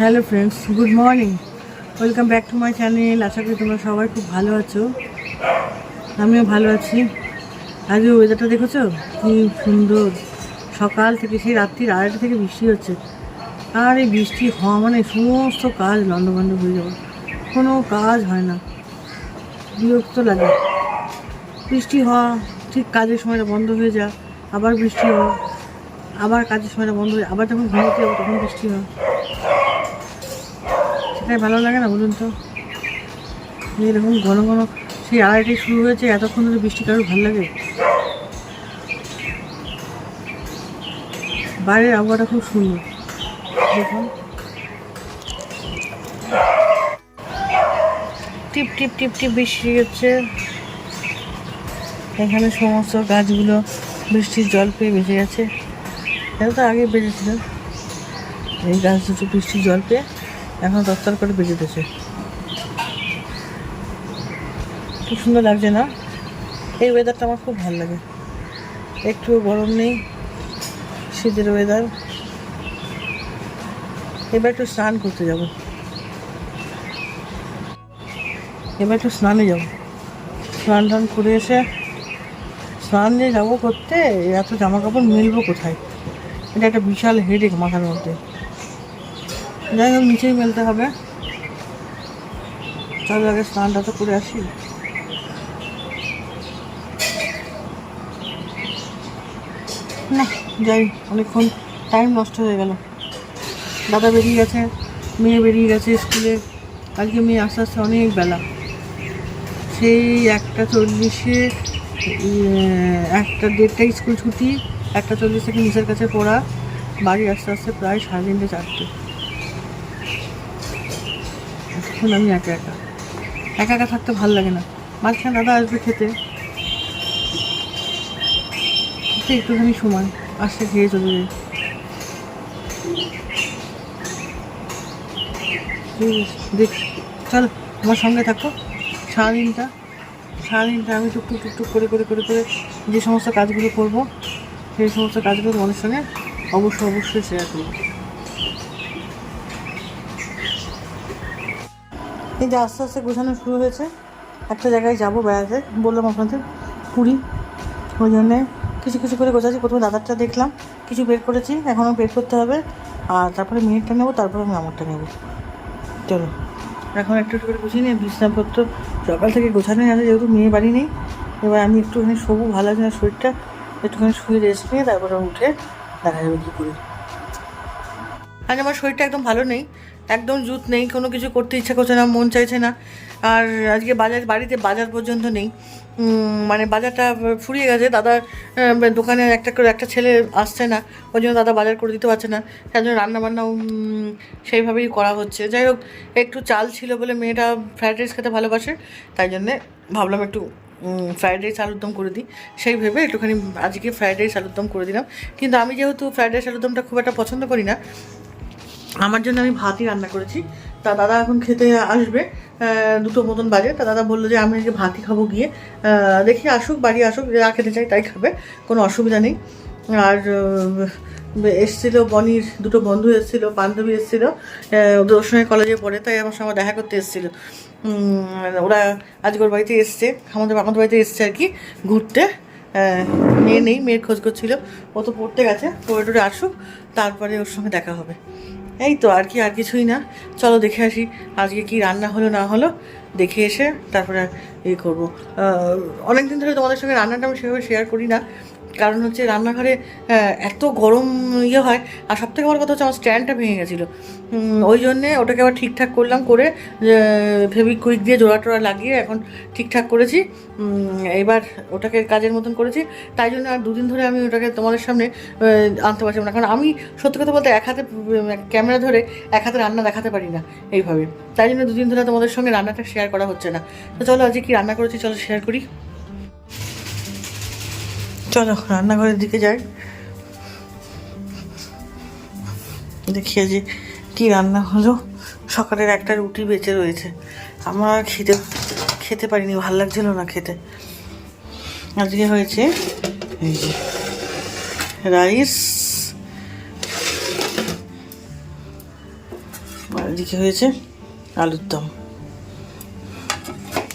Hello friends good morning welcome back to my channel আশা করি তোমরা সবাই খুব ভালো আছো। আমিও ভালো আছি। আজকে ওয়েদারটা দেখেছ? কি সুন্দর। সকাল থেকে সেই রাত্রির আড়াইটা থেকে বৃষ্টি হচ্ছে। আর এই বৃষ্টি হওয়া মানে সমস্ত কাজ লন্ডভন্ড হয়ে যাবে কোনো কাজ হয় না। বিরক্ত লাগে। বৃষ্টি হওয়া, ঠিক কাজের সময়টা বন্ধ হয়ে যা আবার বৃষ্টি হওয়া, আবার কাজের সময়টা বন্ধ হয়ে আবার যখন ঘুমোতে যাব, তখন বৃষ্টি হয়। সেটাই ভালো লাগে না বলুন তো? এরকম ঘন ঘন সেই আড়াইটায় শুরু হয়েছে, এতক্ষণ ধরে বৃষ্টি কারোর ভালো লাগে? বাইরের আবহাওয়াটা খুব সুন্দর। দেখুন। টিপ টিপ টিপ টিপ বৃষ্টি হচ্ছে। এখানে সমস্ত গাছগুলো বৃষ্টির জল পেয়ে বেঁচে গেছে। এটা তো আগে বেঁচেছিল। এই গাছ দুটো বৃষ্টির জল পেয়ে এখন দরকার করে দিয়েছে। খুব সুন্দর লাগছে না? এই ওয়েদারটা আমার খুব ভালো লাগে। একটু গরম নেই, শীতের ওয়েদার এবার একটু স্নান করতে যাব। এবার একটু স্নানে যাব। স্নান টান করে এসে স্নান যে যাব করতে, এত জামা কাপড় মিলবো কোথায়? এটা একটা বিশাল হেডেক মাথার মধ্যে। যাই হোক, নিচেই মেলতে হবে। চলো, আগে স্নানটা তো করে আসি। না, যাই, অনেকক্ষণ টাইম নষ্ট হয়ে গেল। দাদা বেরিয়ে গেছে, মেয়ে বেরিয়ে গেছে স্কুলে। কালকে মেয়ে আস্তে আস্তে অনেক বেলা। সেই একটা চল্লিশে একটা দেড়টায় স্কুল ছুটি, একটা চল্লিশ থেকে নিজের কাছে পড়া। বাড়ি আস্তে আস্তে প্রায় সাড়ে তিনটে, চারটে। এখন আমি একা একা। একা একা থাকতে ভালো লাগে না। মাঝখানে দাদা আসবে খেতে। একটুখানি সময়। আসতে খেয়ে চলে ঠিক দেখ, চলো, আমার সঙ্গে থাকো। সারাদিনটা সারাদিনটা আমি টুকটুক টুকটুক করে করে করে করে যে সমস্ত কাজগুলো করব, সেই সমস্ত কাজগুলো তোমাদের সঙ্গে অবশ্যই অবশ্যই শেয়ার করব। এই যে আস্তে আস্তে গোছানো শুরু হয়েছে। একটা জায়গায় যাব বেড়াতে। বললাম আপনাদের পুরী। ওই জন্যে কিছু কিছু করে গোছাচ্ছি। প্রথমে দাদারটা দেখলাম, কিছু বের করেছি, এখনও বের করতে হবে। আর তারপরে মিনিটটা নেব, তারপরে আমি আমারটা নেব। চলো। এখন একটু একটু করে গুছিয়ে নিয়ে বিছনাপত্র সকাল থেকে গোছানো আছে, যেহেতু মেয়ে বাড়ি নেই। এবার আমি একটুখানি শোবো, ভালো আছে না শরীরটা। একটুখানি শুয়ে রেস্ট নিয়ে তারপরে উঠে দেখা যাবে কী করি। আজ আমার শরীরটা একদম ভালো নেই। একদম জুত নেই, কোনো কিছু করতে ইচ্ছা করছে না, মন চাইছে না। আর আজকে বাজার, বাড়িতে বাজার পর্যন্ত নেই। মানে বাজারটা ফুরিয়ে গেছে। দাদা দোকানে একটা করে একটা ছেলে আসছে না, ওই জন্য দাদা বাজার করে দিতে পারছে না। তার জন্য রান্নাবান্নাও সেইভাবেই করা হচ্ছে। যাই হোক, একটু চাল ছিল বলে মেয়েটা ফ্রাইড রাইস খেতে ভালোবাসে। তাই জন্যে ভাবলাম একটু ফ্রাইড রাইস আলুর দম করে দিই। সেই ভেবে একটুখানি আজকে ফ্রাইড রাইস আলুর দম করে দিলাম। কিন্তু আমি যেহেতু ফ্রাইড রাইস আলুর দমটা খুব একটা পছন্দ করি না আমার জন্য আমি ভাতই রান্না করেছি। তা দাদা এখন খেতে আসবে দুটো মতন বাজে। তা দাদা বলল যে, আমি যে ভাতই খাব গিয়ে। দেখি আসুক, বাড়ি আসুক, যা খেতে চাই তাই খাবে, কোনো অসুবিধা নেই। আর এসছিল বনির, দুটো বন্ধু এসছিল, বান্ধবী এসছিল ওদের সঙ্গে কলেজে পড়ে, তাই আমার সঙ্গে দেখা করতে এসছিল। ওরা আজকে ওর বাড়িতে এসছে, আমাদের আমাদের বাড়িতে এসছে আর কি, ঘুরতে। মেয়ে নেই, মেয়ের খোঁজ করছিল। ও তো পড়তে গেছে, পড়ে টড়ে আসুক, তারপরে ওর সঙ্গে দেখা হবে। এই তো আর কি, আর কিছুই না। চলো দেখে আসি আজকে কি রান্না হলো, না হলো। দেখে এসে তারপরে ইয়ে করব। অনেকদিন ধরে তোমাদের সঙ্গে রান্নাটা আমি সেভাবে শেয়ার করি না। কারণ হচ্ছে রান্নাঘরে এত গরম ইয়ে হয়, আর সব থেকে বড় কথা হচ্ছে আমার স্ট্যান্ডটা ভেঙে গেছিল। ওই জন্যে ওটাকে আবার ঠিকঠাক করলাম করে ফেবিক কুইক দিয়ে জোড়া টোড়া লাগিয়ে এখন ঠিকঠাক করেছি। এবার ওটাকে কাজের মতন করেছি। তাই জন্য আর দুদিন ধরে আমি ওটাকে তোমাদের সামনে আনতে পারছিলাম না। কারণ আমি সত্যি কথা বলতে এক হাতে ক্যামেরা ধরে এক হাতে রান্না দেখাতে পারি না এইভাবে। তাই জন্য দুদিন ধরে তোমাদের সঙ্গে রান্নাটা শেয়ার করা হচ্ছে না। তো চলো আজকে কি রান্না করেছি চলো শেয়ার করি। চলো রান্নাঘরের দিকে যাই। দেখি যে কি রান্না হলো। সকালের একটা রুটি বেঁচে রয়েছে। আমার খেতে খেতে পারিনি, ভালো লাগছিল না খেতে। আজকে হয়েছে রাইস। এদিকে হয়েছে আলুর দম।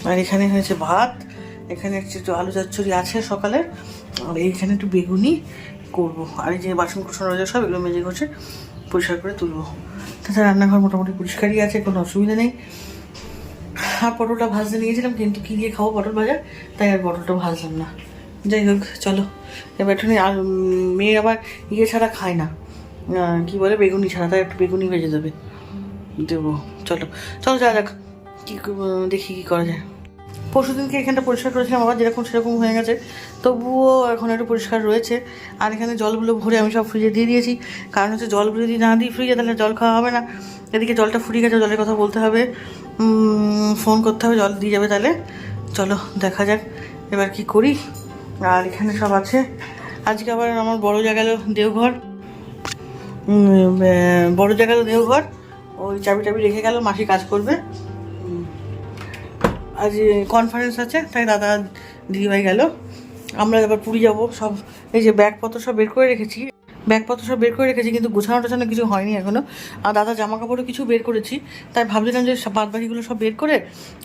আর এখানে হয়েছে ভাত। এখানে একটু আলু চচ্চড়ি আছে সকালে আর এইখানে একটু বেগুনি করব। আর এই যে বাসন কুসন রয়েছে সব, এগুলো মেজে ঘষে পরিষ্কার করে তুলবো। তাছাড়া রান্নাঘর মোটামুটি পরিষ্কারই আছে, কোনো অসুবিধা নেই। আর পটলটা ভাজতে নিয়েছিলাম, কিন্তু কী দিয়ে খাব পটল ভাজা? তাই আর পটলটা ভাজলাম না। যাই হোক, চলো। এবার একটু আর মেয়ে আবার ইয়ে ছাড়া খায় না। কি বলে, বেগুনি ছাড়া, তাই একটু বেগুনি ভেজে দেবে। দেবো, চলো। চলো, যা যাক। কী দেখি কী করা যায়। পরশু দিনকে এখানটা পরিষ্কার করেছিলাম, আবার যেরকম সেরকম হয়ে গেছে। তবুও এখন একটু পরিষ্কার রয়েছে। আর এখানে জলগুলো ভরে আমি সব ফ্রিজে দিয়ে দিয়েছি। কারণ হচ্ছে জলগুলো যদি না দিই ফ্রিজে, তাহলে জল খাওয়া হবে না। এদিকে জলটা ফুরিয়ে গেছে, জলের কথা বলতে হবে। ফোন করতে হবে, জল দিয়ে যাবে তাহলে। চলো, দেখা যাক এবার কি করি। আর এখানে সব আছে। আজকে আবার আমার বড় জায়গা দেওঘর। বড় জায়গা দেওঘর। ওই চাবি টাবি রেখে গেল, মাসি কাজ করবে। আজ কনফারেন্স আছে, তাই দাদা দিদিভাই গেল। আমরা এবার পুরী যাব। সব এই যে ব্যাগপত্র সব বের করে রেখেছি। ব্যাগপত্র সব বের করে রেখেছি, কিন্তু গোছানো টোছানো কিছু হয়নি এখনও আর দাদা জামা কাপড়ও কিছু বের করেছি। তাই ভাবছিলাম যে বাদ বাকিগুলো সব বের করে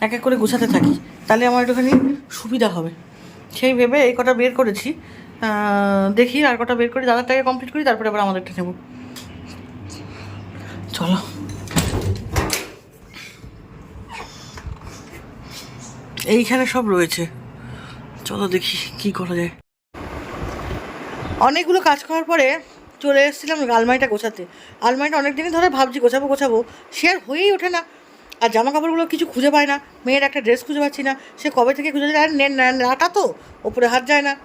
এক এক করে গোছাতে থাকি। তাহলে আমার একটুখানি সুবিধা হবে। সেই ভেবে এই কটা বের করেছি। দেখি আর কটা বের করি দাদারটাকে কমপ্লিট করি, তারপরে আবার আমাদেরটা নেব। চলো। এইখানে সব রয়েছে। চলো দেখি কি করা যায়। অনেকগুলো কাজ করার পরে চলে এসেছিলাম আলমারিটা গোছাতে। আলমারিটা অনেক দিনই ধরে ভাবছি গোছাবো গোছাবো। সে আর হয়েই ওঠে না। আর জামা কাপড়গুলো কিছু খুঁজে পায় না। মেয়ের একটা ড্রেস খুঁজে পাচ্ছি না। সে কবে থেকে খুঁজে আর নে- না- নাটা তো ওপরে হাত যায় না।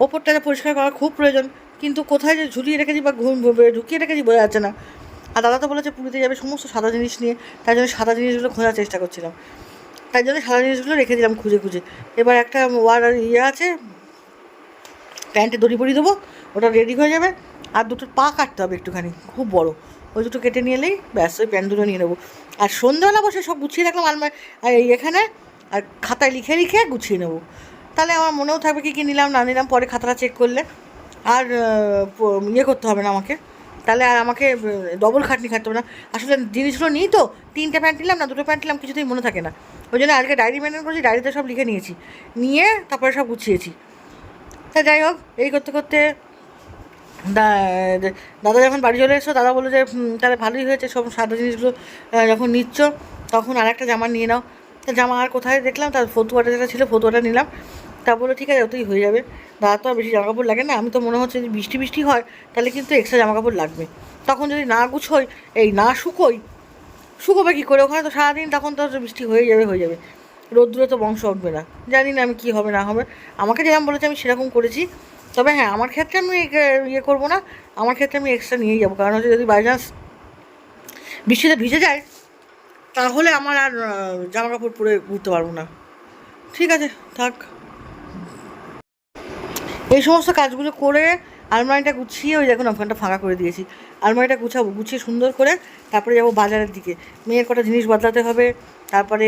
ওপরটা পরিষ্কার করা খুব প্রয়োজন। কিন্তু কোথায় যে ঝুলিয়ে রেখেছি বা ঘুম, ঢুকিয়ে রেখেছি বোঝা যাচ্ছে না। আর দাদা তো বলেছে পুরীতে যাবে সমস্ত সাদা জিনিস নিয়ে। তাই জন্য সাদা জিনিসগুলো খোঁজার চেষ্টা করছিলাম। তাই জন্য সাদা জিনিসগুলো রেখে দিলাম খুঁজে খুঁজে। এবার একটা ওয়ার ইয়ে আছে প্যান্টে দড়ি পরিয়ে দেবো, ওটা রেডি হয়ে যাবে, আর দুটো পা কাটতে হবে একটুখানি, খুব বড়। ওই দুটো কেটে নিয়ে এলেই ব্যাস, ওই প্যান্ট দুটো নিয়ে নেব। আর সন্ধ্যাবেলা বসে সব গুছিয়ে রাখলাম আলমারি আর এই এখানে, আর খাতায় লিখে লিখে গুছিয়ে নেব। তাহলে আমার মনেও থাকবে কি কী নিলাম, না নিলাম, পরে খাতাটা চেক করলে। আর ইয়ে করতে হবে না আমাকে। তাহলে আর আমাকে ডবল খাটনি খাটতে হবে না। আসলে জিনিসগুলো নিই তো, তিনটে প্যান্ট নিলাম না, দুটো প্যান্ট নিলাম, কিছুতেই মনে থাকে না। ওই জন্য আজকে ডায়েরি মেনটেন করেছি ডায়েরিতে সব লিখে নিয়েছি। নিয়ে তারপরে সব গুছিয়েছি। তা যাই হোক, এই করতে করতে দাদা যখন বাড়ি চলে এসো দাদা বলল যে তাহলে ভালোই হয়েছে, সব সাদা জিনিসগুলো যখন নিচ্ছ, তখন আর একটা জামা নিয়ে নাও। তা জামা আর কোথায় দেখলাম, তার ফতুয়াটা যেটা ছিল, ফতুয়াটা নিলাম। তা বলল ঠিক আছে ওতেই হয়ে যাবে। দাদা তো আর বেশি জামা কাপড় লাগে না। আমি তো মনে হচ্ছে যদি বৃষ্টি বৃষ্টি হয়, তাহলে কিন্তু এক্সট্রা জামা কাপড় লাগবে। তখন যদি না গুছোই, এই না শুকোই, শুকোবে কী করে? ওখানে তো সারাদিন তখন তো বৃষ্টি হয়ে যাবে হয়ে যাবে। রোদ্দুরে তো বংশ উঠবে না। জানি না আমি কী হবে, না হবে। আমাকে যেরকম বলেছে আমি সেরকম করেছি। তবে হ্যাঁ আমার ক্ষেত্রে আমি ইয়ে করব না। আমার ক্ষেত্রে আমি এক্সট্রা নিয়েই যাব। কারণ হচ্ছে যদি বাই চান্স বৃষ্টিতে ভিজে যায়, তাহলে আমার আর জামা কাপড় পরে ঘুরতে পারব না। ঠিক আছে, থাক। এই সমস্ত কাজগুলো করে আলমারিটা গুছিয়ে ওই দেখুন ওখানটা ফাঁকা করে দিয়েছি। আলমারিটা গুছাবো, গুছিয়ে সুন্দর করে তারপরে যাব বাজারের দিকে। মেয়ের কটা জিনিস বদলাতে হবে, তারপরে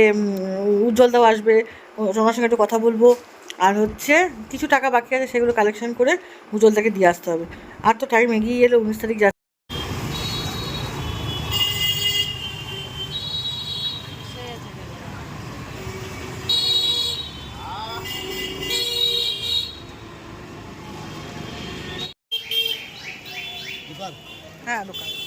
উজ্জ্বলতাও আসবে। ওনার সঙ্গে একটু কথা বলব। আর হচ্ছে, কিছু টাকা বাকি আছে সেগুলো কালেকশন করে উজ্জ্বলদাকে দিয়ে আসতে হবে। আর তো টাইম এগিয়ে এলো, উনিশ তারিখ যা হ্যাঁ দোকান